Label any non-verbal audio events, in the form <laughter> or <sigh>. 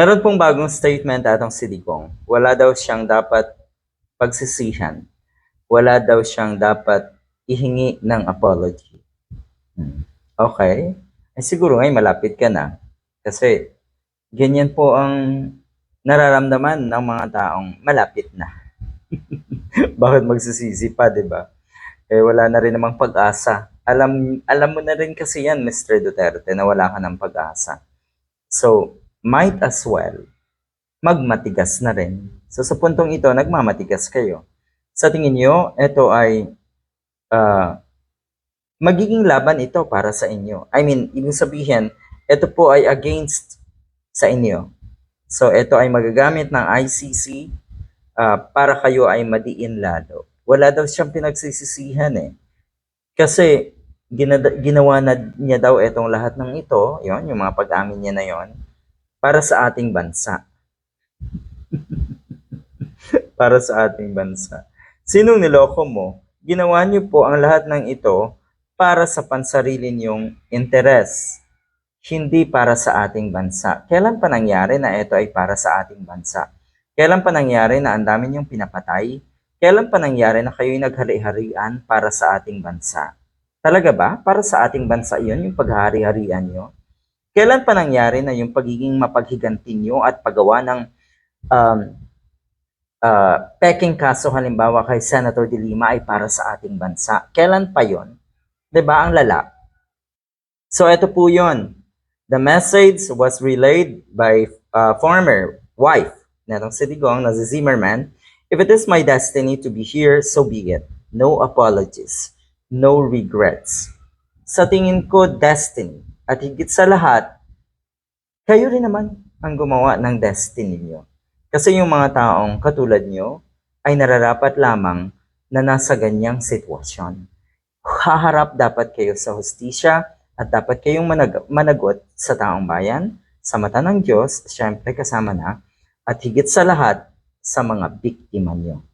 Meron pong bagong statement atong si Digong. Wala daw siyang dapat pagsisihan. Wala daw siyang dapat ihingi ng apology. Hmm. Okay. Eh, siguro ngayon malapit ka na. Kasi ganyan po ang nararamdaman ng mga taong malapit na. <laughs> Bakit magsisisi pa, di ba? Eh, wala na rin namang pag-asa. Alam, alam mo na rin kasi yan, Mr. Duterte, na wala ka ng pag-asa. So, might as well magmatigas na rin. So sa puntong ito, nagmamatigas kayo. Sa tingin nyo, ito ay ah, magiging laban ito para sa inyo. I mean, ibig sabihin, ito po ay against sa inyo. So ito ay magagamit ng ICC ah, para kayo ay madiin lalo. Wala daw siyang pinagsisisihan eh. Kasi ginada- ginawa na niya daw itong lahat ng ito, yon yung mga pag-amin niya na yon para sa ating bansa. <laughs> para sa ating bansa. Sinong niloko mo? Ginawa niyo po ang lahat ng ito para sa pansarili niyong interes, hindi para sa ating bansa. Kailan pa nangyari na ito ay para sa ating bansa? Kailan pa nangyari na ang dami niyong pinapatay? Kailan pa nangyari na kayo'y naghari-harian para sa ating bansa? Talaga ba? Para sa ating bansa iyon yung paghari-harian niyo? Kailan pa nangyari na yung pagiging mapaghiganti nyo at paggawa ng um, uh, peking kaso halimbawa kay Senator De Lima ay para sa ating bansa? Kailan pa yon? ba ang lala? So ito po yon. The message was relayed by uh, former wife netong si Digong na si Zimmerman. If it is my destiny to be here, so be it. No apologies. No regrets. Sa tingin ko, destiny. At higit sa lahat, kayo rin naman ang gumawa ng destiny niyo. Kasi yung mga taong katulad niyo ay nararapat lamang na nasa ganyang sitwasyon. Haharap dapat kayo sa hustisya at dapat kayong manag- managot sa taong bayan, sa mata ng Diyos, syempre kasama na, at higit sa lahat, sa mga biktima niyo.